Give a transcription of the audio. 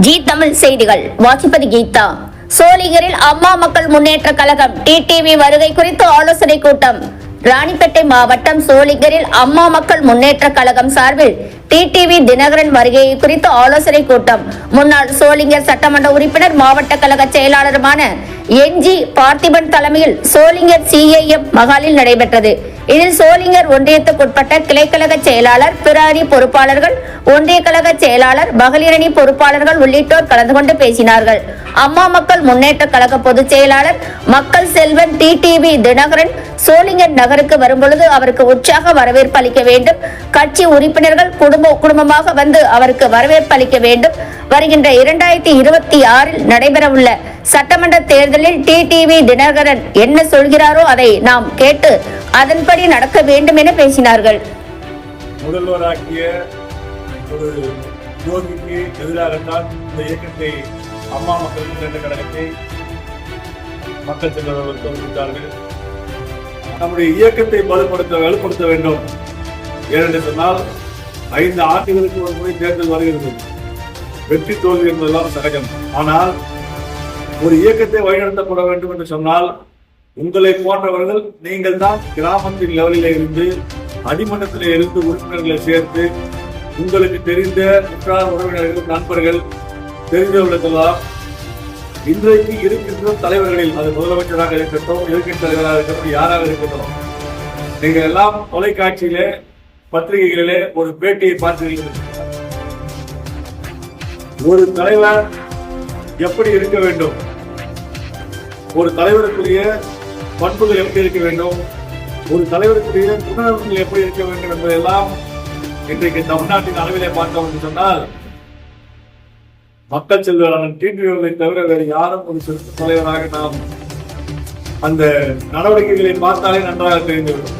G Tamil செய்திகள். வாசிப்பது கீதா. சோளிகரில் அம்மா மக்கள் முன்னேற்ற கழகம் டிடிவி வருகை குறித்து ஆலோசனை கூட்டம். ராணிப்பேட்டை மாவட்டம் சோளிகரில் அம்மா மக்கள் முன்னேற்ற கழகம் சார்பில் டிடிவி தினகரன் வருகை குறித்து ஆலோசனை கூட்டம். முன்னாள் சோளிங்கர் சட்டமன்ற உறுப்பினர் மாவட்ட கழக செயலாளருமான என்ஜி பார்த்திபன் தலைமையில் சோளிங்கர் சிஐஎம் மகாலில் நடைபெற்றது. இதில் சோளிங்கர் ஒன்றியத்துக்குட்பட்ட கிளைக்கழக செயலாளர் பிற அணி பொறுப்பாளர்கள் ஒன்றிய கழக செயலாளர் மகளிரணி பொறுப்பாளர்கள் உள்ளிட்டோர் கலந்து கொண்டு பேசினார்கள். அம்மா மக்கள் முன்னேற்ற கழக பொதுச் செயலாளர் மக்கள் செல்வன் டிடிவி தினகரன் சோளிங்கர் நகருக்கு வரும்பொழுது அவருக்கு உற்சாக வரவேற்பு அளிக்க வேண்டும். கட்சி உறுப்பினர்கள் குடும்ப குடும்பமாக வந்து அவருக்கு வரவேற்பு அளிக்க வேண்டும். வருகின்ற இரண்டாயிரத்தி இருபத்தி ஆறில் நடைபெறவுள்ள சட்டமன்ற தேர்தலில் டிடிவி தினகரன் என்ன சொல்கிறாரோ அதை நாம் கேட்டு அதன்படி நடக்க வேண்டும் என பேசினார்கள். முதல்வராக்கிய ஒரு யோகிக்கு எதிராகத்தான் இந்த இயக்கத்தை அம்மா மக்கள் முன்னேற்ற கழகத்தை மக்கள் செல்வர்கள் தோன்றுவிட்டார்கள் நம்முடைய இயக்கத்தை வலுப்படுத்த வலுப்படுத்த வேண்டும். ஏனென்று சொன்னால் ஐந்து ஆண்டுகளுக்கு ஒரு முறை தேர்தல் வருகிறது. வெற்றி தோல்வி என்பதெல்லாம் சகஜம். ஆனால் ஒரு இயக்கத்தை வழிநடத்தப்பட வேண்டும் என்று சொன்னால் உங்களை போன்றவர்கள் நீங்கள் தான் கிராமத்தின் லெவலில் இருந்து அடிமட்டத்தில் இருந்து உறுப்பினர்களை சேர்த்து உங்களுக்கு தெரிந்த உற்றார் உறவினர்கள் நண்பர்கள் தெரிந்தவர்களுக்கெல்லாம் இன்றைக்கு இருக்கின்ற தலைவர்களில் அது முதலமைச்சராக இருக்கட்டும் எதிர்க்கட்சி தலைவராக இருக்கட்டும் யாராக இருக்கட்டும் நீங்கள் எல்லாம் தொலைக்காட்சியிலே பத்திரிகைகளிலே ஒரு பேட்டியை பார்த்தீர்கள் ஒரு தலைவர் எப்படி இருக்க வேண்டும்? ஒரு தலைவருக்குரிய பண்புகள் எப்படி இருக்க வேண்டும்? ஒரு தலைவருக்குரிய குணநலன்கள் எப்படி இருக்க வேண்டும் என்பதெல்லாம் இன்றைக்கு தமிழ்நாட்டின் அளவிலே பார்த்தோம் என்று சொன்னால் மக்கள் செல்வரான டிடிவிகளை தவிர வேறு யாரும் ஒரு சிறந்த தலைவராக நாம் அந்த நடவடிக்கைகளை பார்த்தாலே நன்றாக தெரிந்துவிடும்